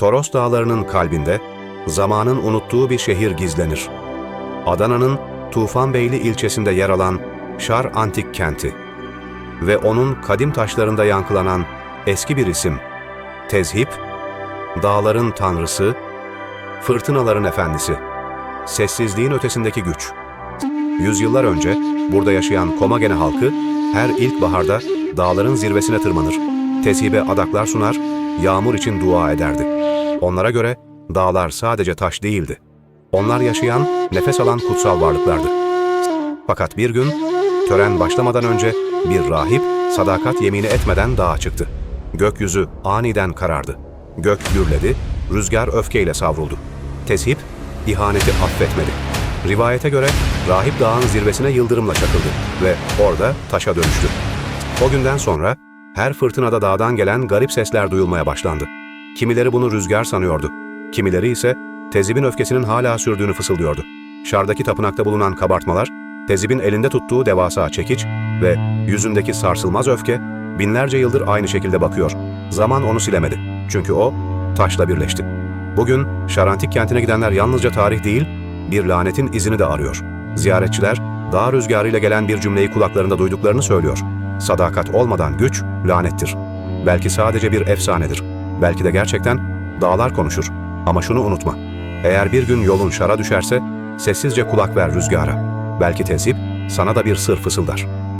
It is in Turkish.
Toros dağlarının kalbinde zamanın unuttuğu bir şehir gizlenir. Adana'nın Tufanbeyli ilçesinde yer alan Şar Antik Kenti ve onun kadim taşlarında yankılanan eski bir isim, Tezhip, dağların tanrısı, fırtınaların efendisi, sessizliğin ötesindeki güç. Yüzyıllar önce burada yaşayan Komagene halkı her ilkbaharda dağların zirvesine tırmanır, tezhibe adaklar sunar, yağmur için dua ederdi. Onlara göre dağlar sadece taş değildi. Onlar yaşayan, nefes alan kutsal varlıklardı. Fakat bir gün tören başlamadan önce bir rahip sadakat yemini etmeden dağa çıktı. Gökyüzü aniden karardı. Gök gürledi, rüzgar öfkeyle savruldu. Teship ihaneti affetmedi. Rivayete göre rahip dağın zirvesine yıldırımla çakıldı ve orada taşa dönüştü. O günden sonra her fırtınada dağdan gelen garip sesler duyulmaya başlandı. Kimileri bunu rüzgar sanıyordu. Kimileri ise Tezib'in öfkesinin hala sürdüğünü fısıldıyordu. Şardaki tapınakta bulunan kabartmalar, Tezib'in elinde tuttuğu devasa çekiç ve yüzündeki sarsılmaz öfke binlerce yıldır aynı şekilde bakıyor. Zaman onu silemedi. Çünkü o taşla birleşti. Bugün Şarantik kentine gidenler yalnızca tarih değil, bir lanetin izini de arıyor. Ziyaretçiler dağ rüzgarıyla gelen bir cümleyi kulaklarında duyduklarını söylüyor. Sadakat olmadan güç lanettir. Belki sadece bir efsanedir. Belki de gerçekten dağlar konuşur. Ama şunu unutma. Eğer bir gün yolun şara düşerse sessizce kulak ver rüzgara. Belki tezip sana da bir sır fısıldar.''